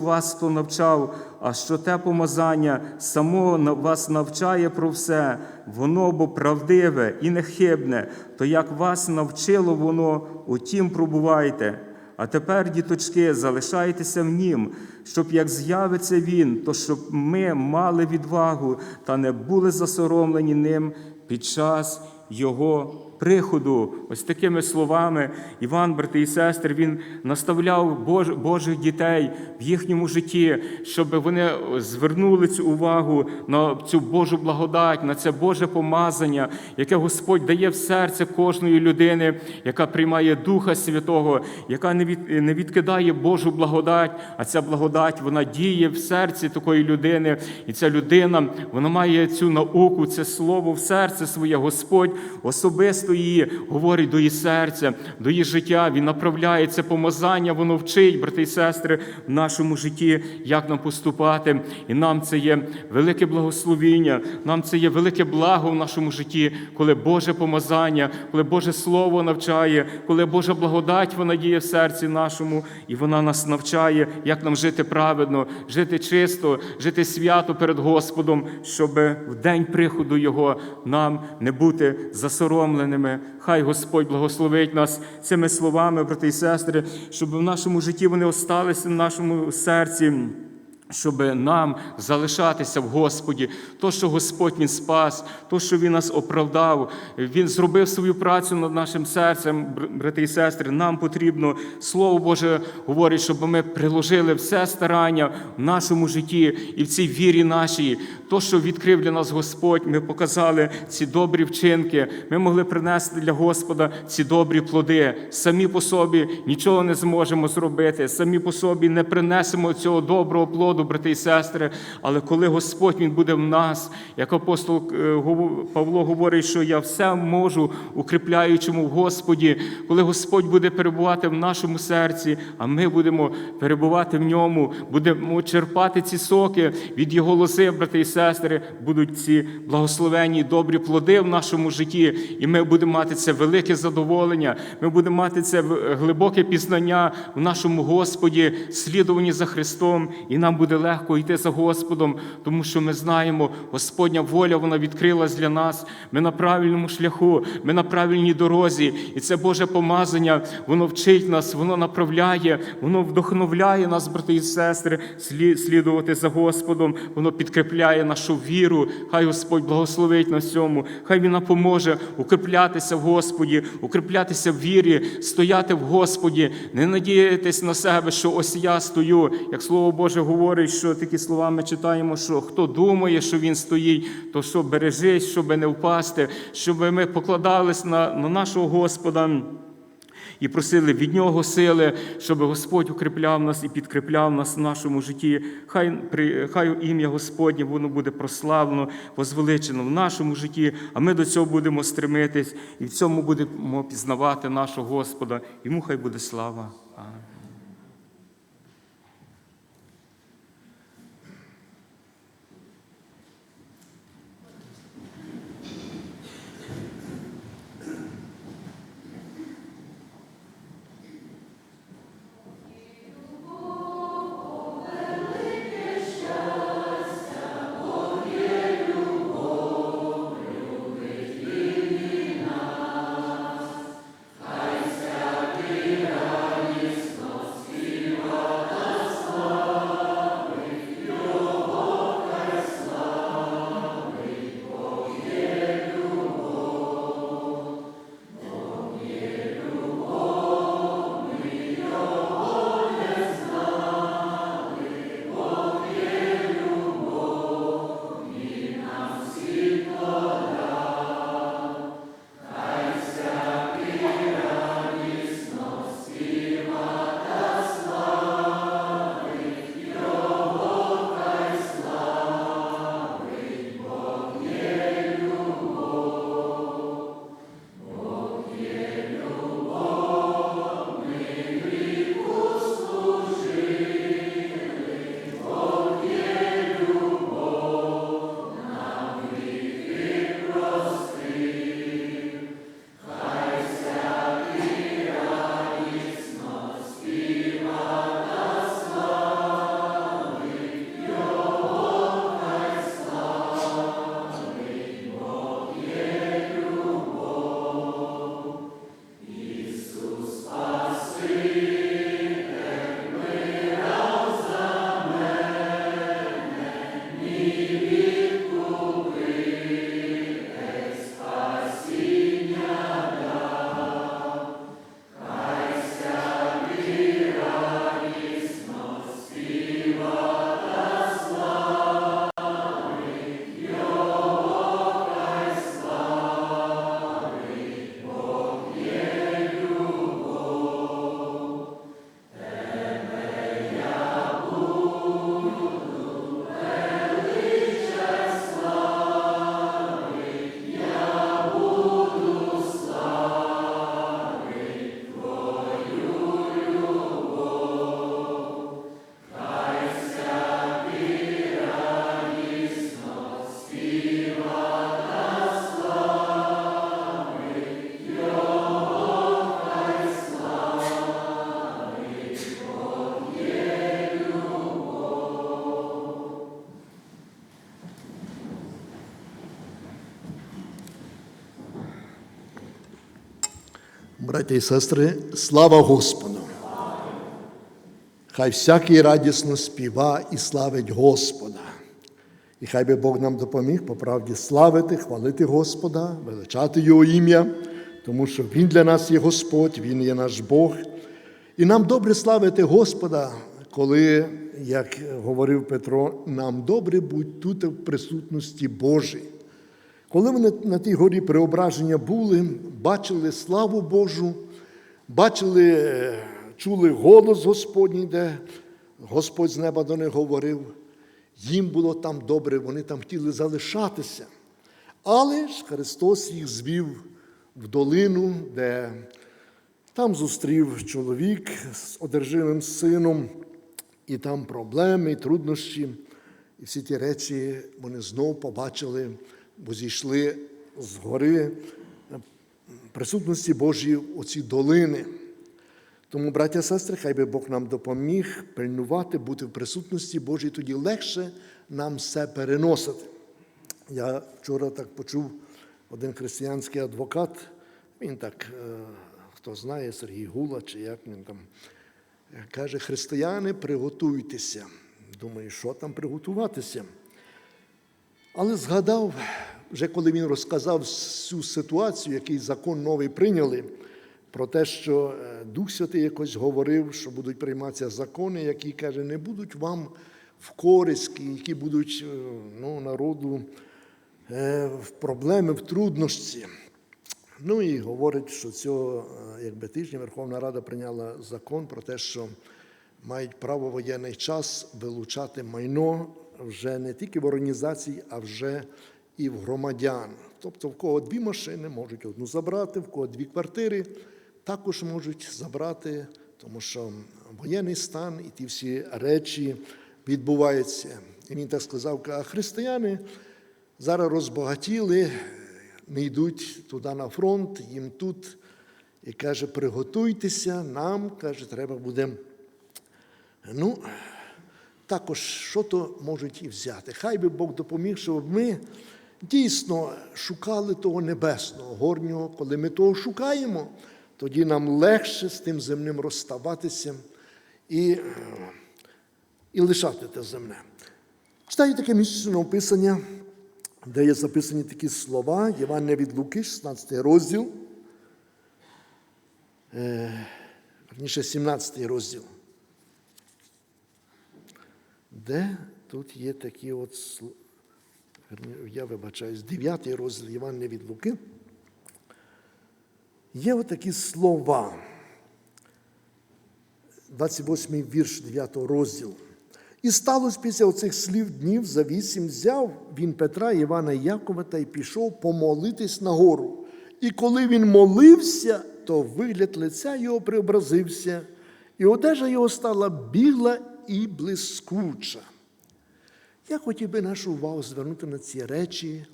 вас хто навчав, а що те помазання само вас навчає про все, воно бо правдиве і нехибне, то як вас навчило воно, утім пробувайте. А тепер, діточки, залишайтеся в нім, щоб як з'явиться він, то щоб ми мали відвагу та не були засоромлені ним під час його приходу. Ось такими словами Іван, брати і сестри, він наставляв Бож- Божих дітей в їхньому житті, щоб вони звернули цю увагу на цю Божу благодать, на це Боже помазання, яке Господь дає в серце кожної людини, яка приймає Духа Святого, яка не, від, не відкидає Божу благодать, а ця благодать вона діє в серці такої людини. І ця людина вона має цю науку, це слово в серце своє. Господь особисто її говорить до її серця, до її життя. Він направляє це помазання, воно вчить, брати і сестри, в нашому житті, як нам поступати. І нам це є велике благословіння, нам це є велике благо в нашому житті, коли Боже помазання, коли Боже Слово навчає, коли Божа благодать вона діє в серці нашому, і вона нас навчає, як нам жити праведно, жити чисто, жити свято перед Господом, щоб в день приходу Його нам не бути засоромленими. Хай Господь благословить нас цими словами, брати і сестри, щоб в нашому житті вони осталися в нашому серці. Щоб нам залишатися в Господі, то, що Господь Він спас, то, що Він нас оправдав, Він зробив свою працю над нашим серцем, брати і сестри. Нам потрібно Слово Боже говорить, щоб ми приложили все старання в нашому житті і в цій вірі нашій. То, що відкрив для нас Господь, ми показали ці добрі вчинки. Ми могли принести для Господа ці добрі плоди. Самі по собі нічого не зможемо зробити, самі по собі не принесемо цього доброго плоду, брати і сестри. Але коли Господь Він буде в нас, як апостол е, Павло говорить, що я все можу, укріпляючому в Господі, коли Господь буде перебувати в нашому серці, а ми будемо перебувати в ньому, будемо черпати ці соки від Його лози, брати і сестри, будуть ці благословенні добрі плоди в нашому житті, і ми будемо мати це велике задоволення. Ми будемо мати це глибоке пізнання в нашому Господі, слідуванні за Христом, і нам буде легко йти за Господом, тому що ми знаємо, Господня воля вона відкрилась для нас. Ми на правильному шляху, ми на правильній дорозі, і це Боже помазання, воно вчить нас, воно направляє, воно вдохновляє нас, брати і сестри, слідувати за Господом, воно підкріпляє нашу віру. Хай Господь благословить на цьому, хай Він нам поможе укріплятися в Господі, укріплятися в вірі, стояти в Господі, не надіятись на себе, що ось я стою. Як Слово Боже говорить, що такі слова ми читаємо, що хто думає, що він стоїть, то що бережись, щоб не впасти, щоб ми покладались на, на нашого Господа. І просили від нього сили, щоб Господь укріпляв нас і підкріпляв нас в нашому житті. Хай, хай ім'я Господнє воно буде прославлено, возвеличено в нашому житті, а ми до цього будемо стремитись і в цьому будемо пізнавати нашого Господа. Йому хай буде слава. Браття і сестри, слава Господу! Хай всякий радісно співа і славить Господа. І хай би Бог нам допоміг по правді славити, хвалити Господа, величати Його ім'я, тому що Він для нас є Господь, Він є наш Бог. І нам добре славити Господа, коли, як говорив Петро, нам добре бути тут в присутності Божій. Коли вони на тій горі преображення були, бачили славу Божу, бачили, е, чули голос Господній, де Господь з неба до них говорив, їм було там добре, вони там хотіли залишатися. Але ж Христос їх звів в долину, де там зустрів чоловік з одержимим сином, і там проблеми, і труднощі. І всі ті речі вони знов побачили, бо зійшли з гори присутності Божої у ці долини. Тому, браття сестри, хай би Бог нам допоміг пильнувати, бути в присутності Божій, тоді легше нам все переносити. Я вчора так почув один християнський адвокат, він так, е, хто знає, Сергій Гула, чи як він там, е, каже, християни, приготуйтеся. Думаю, що там приготуватися? Але згадав, вже коли він розказав всю ситуацію, який закон новий прийняли, про те, що е, Дух Святий якось говорив, що будуть прийматися закони, які каже, не будуть вам в користь, які будуть е, ну, народу е, в проблеми, в труднощі. Ну і говорить, що цього якби тижня Верховна Рада прийняла закон про те, що мають право воєнний час вилучати майно вже не тільки в організації, а вже і в громадян. Тобто, в кого дві машини можуть одну забрати, в кого дві квартири також можуть забрати, тому що воєнний стан і ті всі речі відбуваються. І він так сказав, а християни зараз розбагатіли, не йдуть туди на фронт, їм тут. І каже, приготуйтеся, нам, каже, треба буде. Ну, також що то можуть і взяти. Хай би Бог допоміг, щоб ми дійсно шукали того небесного, горнього. Коли ми того шукаємо, тоді нам легше з тим земним розставатися і, і лишати те земне. Читаю таке місячне описання, де є записані такі слова, Євангелія від Луки, 16 розділ, е, верніше 17 розділ. Де тут є такі от, я вибачаюсь, 9 розділ Євангелія від Луки. Є отакі слова. 28 вірш 9 розділу. І сталося після оцих слів днів за вісім взяв він Петра, Івана і Якова та й пішов помолитись на гору. І коли він молився, то вигляд лиця його преобразився, і одежа його стала біла і блискуча. Я хотів би нашу увагу звернути на ці речі,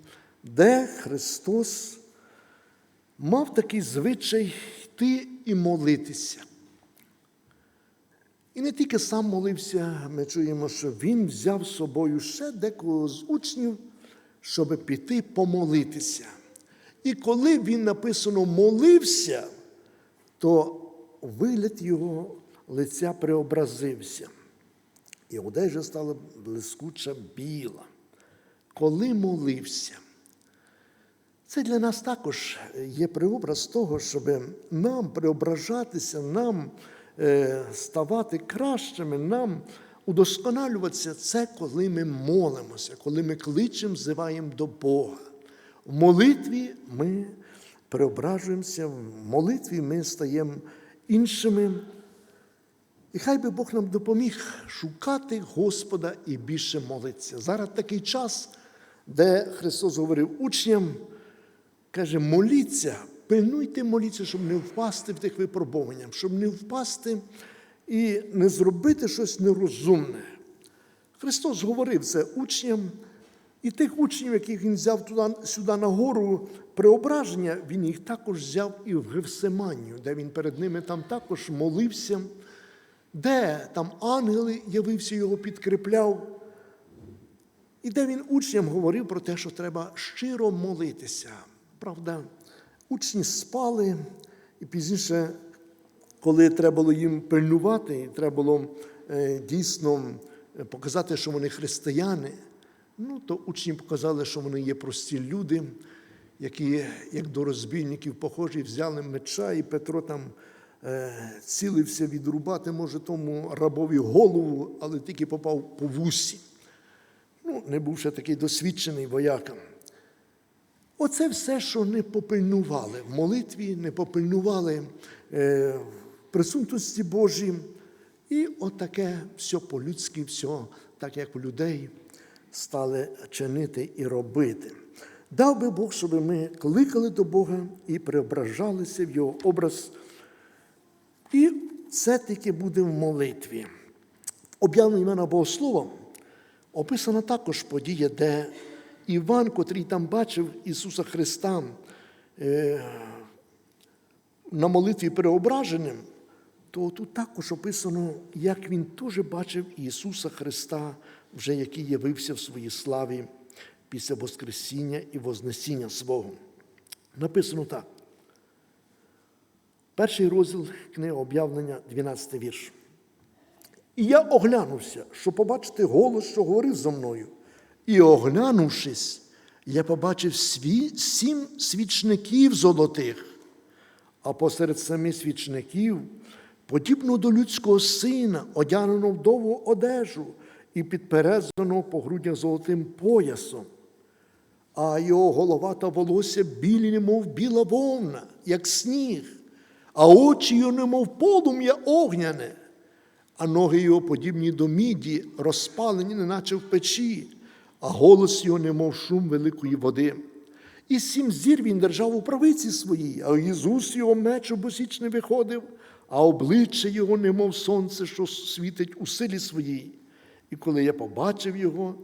де Христос мав такий звичай йти і молитися. І не тільки сам молився, ми чуємо, що він взяв з собою ще декого з учнів, щоб піти помолитися. І коли він написано молився, то вигляд його лиця преобразився. І одежа стала блискуча біла. Коли молився, це для нас також є преобраз того, щоб нам преображатися, нам е, ставати кращими, нам удосконалюватися. Це коли ми молимося, коли ми кличемо, взиваємо до Бога. В молитві ми преображуємося, в молитві ми стаємо іншими. І хай би Бог нам допоміг шукати Господа і більше молитися. Зараз такий час, де Христос говорив учням, каже, моліться, пильнуйте моліться, щоб не впасти в тих випробуваннях, щоб не впасти і не зробити щось нерозумне. Христос говорив це учням, і тих учнів, яких Він взяв туди, сюди на гору преображення, Він їх також взяв і в Гевсиманію, де він перед ними там також молився, де там ангели явився, його підкріпляв. І де він учням говорив про те, що треба щиро молитися. Правда, учні спали, І пізніше, коли треба було їм пильнувати, треба було е, дійсно е, показати, що вони християни, ну, то учні показали, що вони є прості люди, які, як до розбійників похожі, взяли меча, і Петро там цілився відрубати, може, тому рабові голову, але тільки попав по вусі. Ну, не був ще такий досвідчений вояка. Оце все, що не попильнували в молитві, не попильнували е, в присутності Божій. І отаке все по-людськи, все так, як у людей стали чинити і робити. Дав би Бог, щоб ми кликали до Бога і преображалися в Його образ. І це таки буде в молитві. Об'явлення імена Богослова описана також подія, де Іван, котрий там бачив Ісуса Христа е, на молитві переображеним, то тут також описано, як він теж бачив Ісуса Христа, вже який явився в своїй славі після Воскресіння і Вознесіння свого. Написано так. Перший розділ книги об'явлення, 12 вірш. І я оглянувся, щоб побачити голос, що говорив зо мною. І оглянувшись, я побачив сві, сім свічників золотих, а посеред самих свічників, подібно до людського сина, одягнено в довгу одежу і підперезаного по грудях золотим поясом. А його голова та волосся білі, немов біла вовна, як сніг, а очі його, немов полум'я огняне а ноги його подібні до міді, розпалені, неначе в печі, а голос його, немов шум великої води. І сім зір він держав у правиці своїй, а із уст його меч обосічний виходив, а обличчя його, немов сонце, що світить у силі своїй. І коли я побачив його,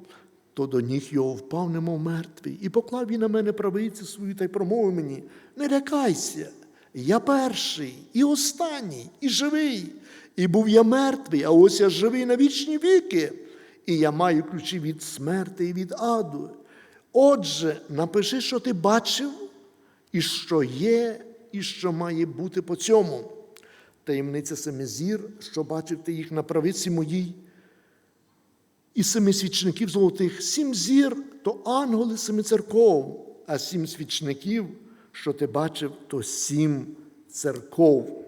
то до ніг його впав, немов мертвий, і поклав він на мене правиці свою та й промовив мені: не лякайся, я перший, і останній, і живий. І був я мертвий, а ось я живий на вічні віки, і я маю ключі від смерти і від аду. Отже, напиши, що ти бачив, і що є, і що має бути по цьому. Таємниця семизір, що бачив ти їх на правиці моїй, і семи свічників золотих, сім зір то ангели семи церков, а сім свічників, що ти бачив, то сім церков.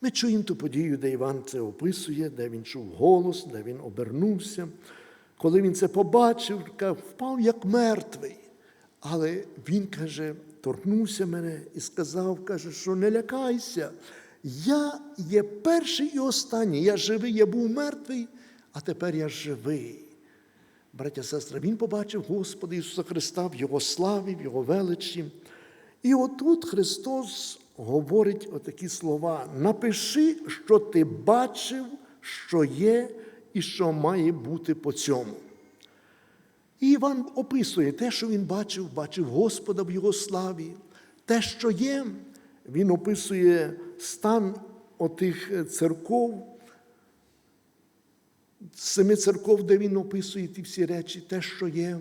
Ми чуємо ту подію, де Іван це описує, де він чув голос, де він обернувся. Коли він це побачив, впав як мертвий. Але він каже, торкнувся мене і сказав, каже, що не лякайся. Я є перший і останній. Я живий, я був мертвий, а тепер я живий. Браття сестри, він побачив Господа Ісуса Христа в Його славі, в Його величі. І отут Христос говорить отакі слова: напиши, що ти бачив, що є і що має бути по цьому. І Іван описує те, що він бачив, бачив Господа в Його славі. Те, що є, він описує стан отих церков, семи церков, де він описує ті всі речі, те, що є.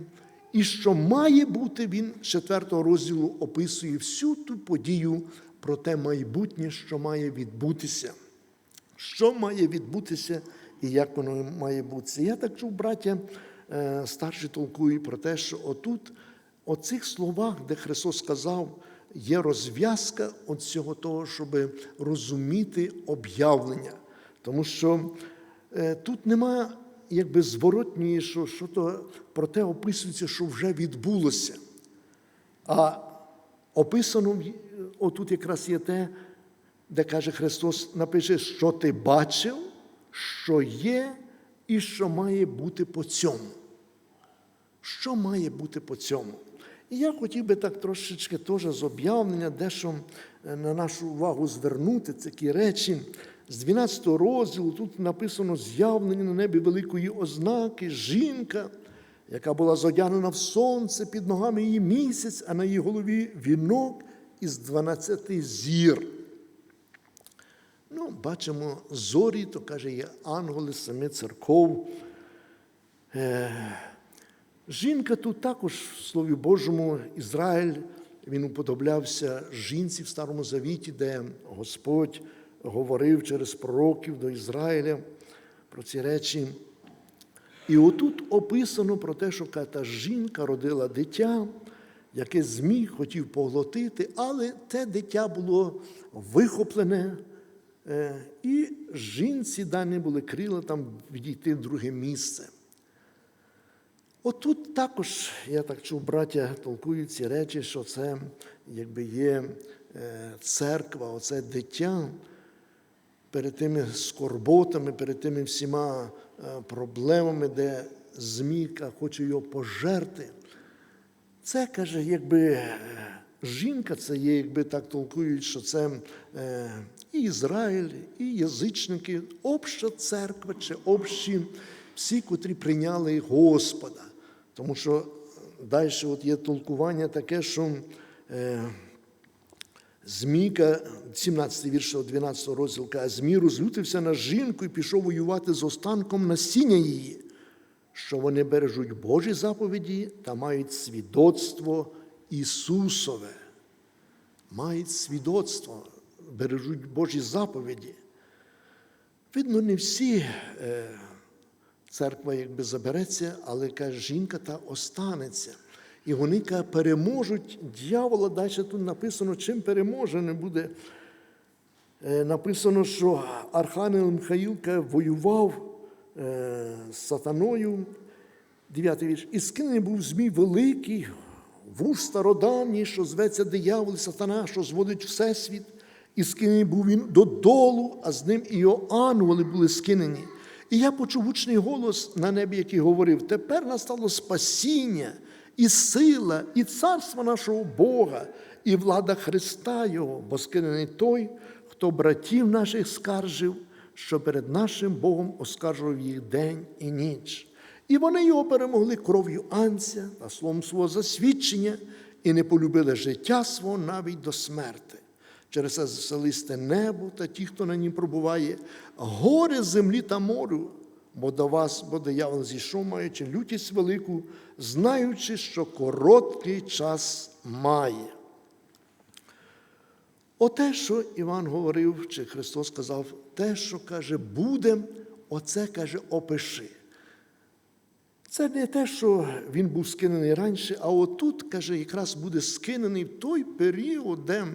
І що має бути, він з четвертого розділу описує всю ту подію про те майбутнє, що має відбутися. Що має відбутися і як воно має бутися. Я так чув, браття, е, старші толкують про те, що отут, у цих словах, де Христос сказав, є розв'язка от цього того, щоб розуміти об'явлення. Тому що тут нема якби зворотньої, що, що то про те описується, що вже відбулося. А описано отут якраз є те, де каже Христос, напише, що ти бачив, що є і що має бути по цьому. Що має бути по цьому? І я хотів би так трошечки теж з об'явлення, дещо е, на нашу увагу звернути такі речі. З 12 розділу тут написано з'явлення на небі великої ознаки, жінка, яка була зодягнена в сонце, під ногами її місяць, а на її голові вінок із 12 зір. Ну, бачимо зорі, то каже, є ангели семи церков. Е, Жінка тут також в Слові Божому Ізраїль він уподоблявся жінці в Старому Завіті, де Господь говорив через пророків до Ізраїля про ці речі. І отут описано про те, що та жінка родила дитя, яке зміг хотів поглотити, але те дитя було вихоплене, е, і жінці дані були крила там відійти в друге місце. Отут також, я так чув, браття толкують ці речі, що це якби є е, церква, оце дитя перед тими скорботами, перед тими всіма е, проблемами, де змійка хоче його пожерти. Це каже, якби е, жінка, це є, якби так толкують, що це е, і Ізраїль, і язичники, обща церква чи общі, всі, котрі прийняли Господа. Тому що далі от є толкування таке, що Змійка, 17 вірш 12 розділка, а Змій розлютився на жінку і пішов воювати з останком насіння її, що вони бережуть Божі заповіді та мають свідоцтво Ісусове. Мають свідоцтво, бережуть Божі заповіді. Видно, не всі е, церква якби забереться, але каже, жінка та останеться. І вони переможуть дьявола. Далі тут написано, чим переможений буде. Е, Написано, що Архангел Михаїл каже, воював е, з сатаною. Дев'ятий вірш. І скинений був змій великий, вуж стародавній, що зветься диявол і сатана, що зводить всесвіт. І скинений був він додолу, а з ним і його ангели були скинені. І я почув гучний голос на небі, який говорив: тепер настало спасіння, і сила, і царство нашого Бога, і влада Христа Його, бо скинений той, хто братів наших скаржив, що перед нашим Богом оскаржував їх день і ніч. І вони його перемогли кров'ю анця та словом свого засвідчення, і не полюбили життя свого навіть до смерти. Через це заселисте небо та ті, хто на нім пробуває, горе землі та морю, бо до вас, бо диявол зійшов, маючи лютість велику, знаючи, що короткий час має. Оте, що Іван говорив, чи Христос сказав, те, що каже, буде, оце каже, опиши. Це не те, що він був скинений раніше, а отут, каже, якраз буде скинений в той період, де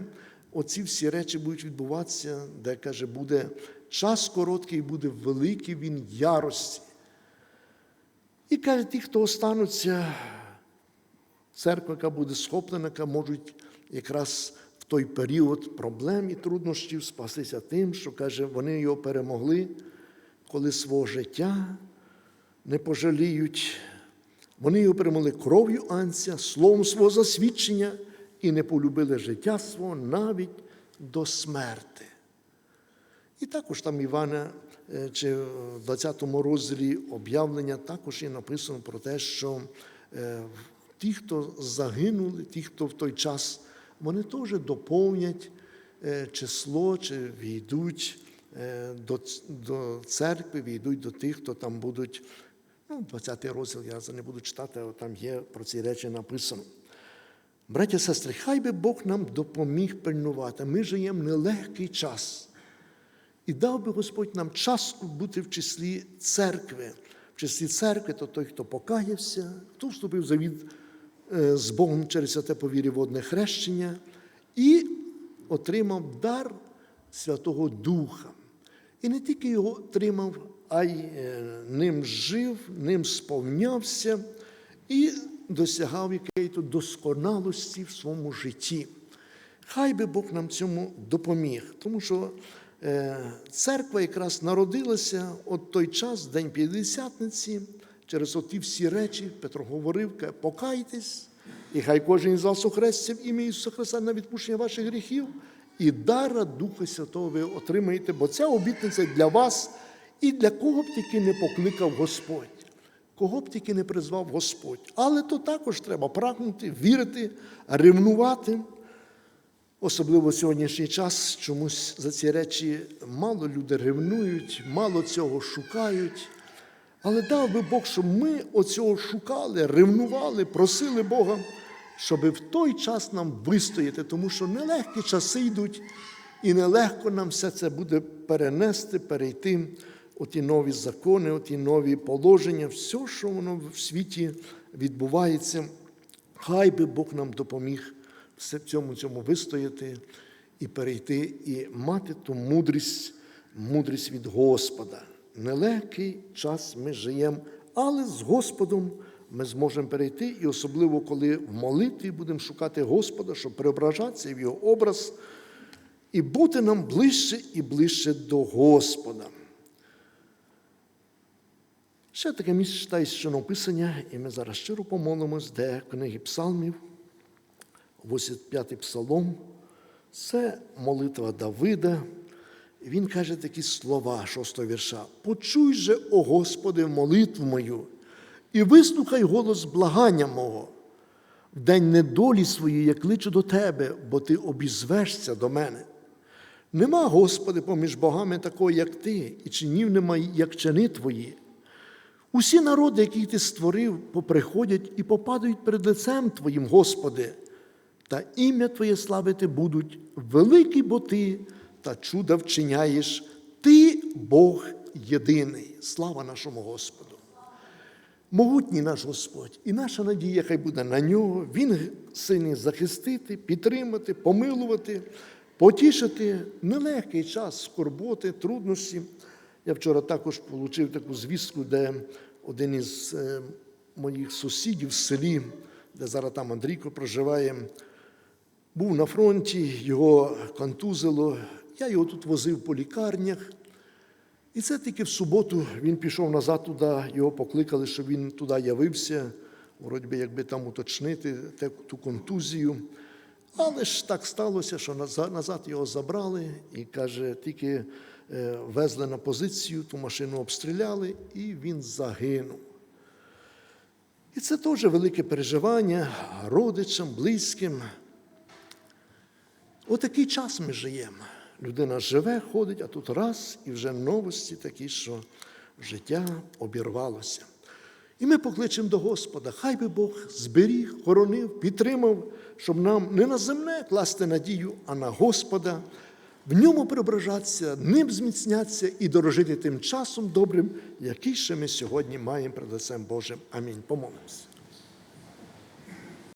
оці всі речі будуть відбуватися, де, каже, буде час короткий, буде великий він ярості. І каже, ті, хто остануться, церква, яка буде схоплена, яка можуть якраз в той період проблем і труднощів спастися тим, що каже, вони його перемогли, коли свого життя не пожаліють. Вони його перемогли кров'ю анця, словом свого засвідчення і не полюбили життя свого навіть до смерти. І також там Івана, чи в 20 розділі об'явлення також є написано про те, що е, ті, хто загинули, ті, хто в той час, вони теж доповнять е, число, чи війдуть е, до, до церкви, війдуть до тих, хто там будуть. Ну, 20 розділ я не буду читати, але там є про ці речі написано. Браття сестри, хай би Бог нам допоміг пильнувати. Ми живемо нелегкий час. І дав би Господь нам частку бути в числі церкви. В числі церкви то той, хто покаявся, хто вступив в завіт е, з Богом через святе повірі водне хрещення і отримав дар Святого Духа. І не тільки його отримав, а й е, ним жив, ним сповнявся і досягав якої-то досконалості в своєму житті. Хай би Бог нам цьому допоміг, тому що церква якраз народилася от той час, День П'ятдесятниці, через оті всі речі Петро говорив, покайтесь, і хай кожен із вас охреститься в ім'я Ісуса Христа на відпущення ваших гріхів, і дара Духа Святого ви отримаєте, бо ця обітниця для вас і для кого б тільки не покликав Господь. Кого б тільки не призвав Господь. Але то також треба прагнути, вірити, ревнувати. Особливо в сьогоднішній час чомусь за ці речі мало люди ревнують, мало цього шукають. Але дав би Бог, щоб ми оцього шукали, ревнували, просили Бога, щоб в той час нам вистояти, тому що нелегкі часи йдуть, і нелегко нам все це буде перенести, перейти оті нові закони, оті нові положення, все, що воно в світі відбувається. Хай би Бог нам допоміг цьому цьому вистояти і перейти, і мати ту мудрість, мудрість від Господа. Нелегкий час ми живемо, але з Господом ми зможемо перейти, і особливо, коли в молитві будемо шукати Господа, щоб преображатися в його образ і бути нам ближче і ближче до Господа. Ще таке місце читаю з Писання, і ми зараз щиро помолимось, де книги Псалмів, 85-й псалом. Це молитва Давида. Він каже такі слова, шостого вірша. Почуй же, о Господи, молитву мою, і вислухай голос благання мого. В день недолі своєї я кличу до Тебе, бо Ти обізвешся до мене. Нема, Господи, поміж богами такої, як Ти, і чинів нема, як чини Твої. Усі народи, які ти створив, поприходять і попадають перед лицем Твоїм, Господи, та ім'я Твоє славити будуть, великий бо Ти, та чуда вчиняєш, Ти Бог єдиний. Слава нашому Господу. Могутній наш Господь, і наша надія хай буде на нього. Він сильний захистити, підтримати, помилувати, потішити нелегкий час скорботи, трудності. Я вчора також отримав таку звістку, де один із е, моїх сусідів в селі, де зараз там Андрійко проживає, був на фронті, його контузило. Я його тут возив по лікарнях. І це тільки в суботу він пішов назад туди, його покликали, щоб він туди явився, вроді би, якби там уточнити ту контузію. Але ж так сталося, що назад, назад його забрали і каже, тільки е, везли на позицію, ту машину обстріляли, і він загинув. І це теж велике переживання родичам, близьким. Отакий час ми живемо. Людина живе, ходить, а тут раз і вже новості такі, що життя обірвалося. І ми покличемо до Господа, хай би Бог зберіг, хоронив, підтримав, щоб нам не на земне класти надію, а на Господа, в ньому преображатися, ним зміцнятися і дорожити тим часом добрим, який ще ми сьогодні маємо перед лицем Божим. Амінь. Помолимося.